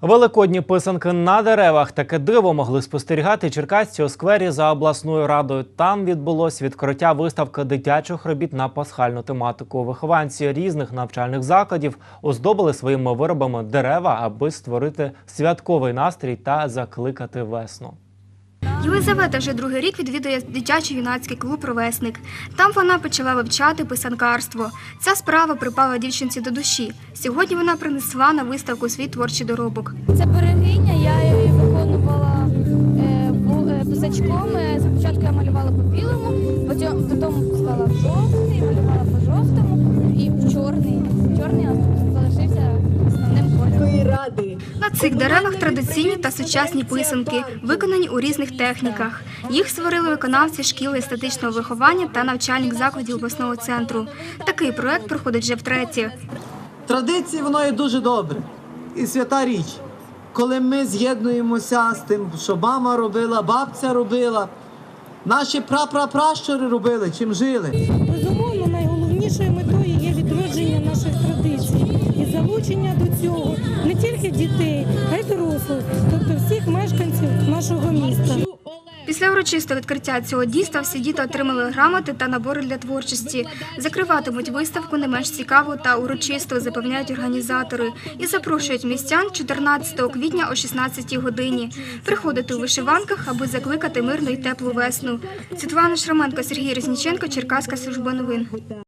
Великодні писанки на деревах таке диво могли спостерігати черкасці у сквері за обласною радою. Там відбулось відкриття виставки дитячих робіт на пасхальну тематику. Вихованці різних навчальних закладів оздобили своїми виробами дерева, аби створити святковий настрій та закликати весну. Єлизавета вже другий рік відвідує дитячий юнацький клуб Ровесник. Там вона почала вивчати писанкарство. Ця справа припала дівчинці до душі. Сьогодні вона принесла на виставку свій творчий доробок. Це берегиня, я її виконувала е, е, писачком. Е, Спочатку я малювала по білому, потім потім стала в жовтий, малювала по жовтому На цих деревах традиційні та сучасні писанки, виконані у різних техніках. Їх створили виконавці шкіли естетичного виховання та навчальних закладів обласного центру. Такий проект проходить вже втретє. Традиції воно є дуже добре. І свята річ. Коли ми з'єднуємося з тим, що мама робила, бабця робила, наші прапрапращури робили, чим жили. Безумовно, найголовнішою метою є відродження наших традицій залучення до цього не тільки дітей, а й дорослих, тобто всіх мешканців нашого міста. Після урочистого відкриття цього дійства всі діти отримали грамоти та набори для творчості. Закриватимуть виставку не менш цікаво та урочисто, запевняють організатори, і запрошують містян 14 квітня о 16 годині приходити у вишиванках, аби закликати мирну і теплу весну. Світлана Шраменко, Сергій Резніченко, Черкаська служба новин.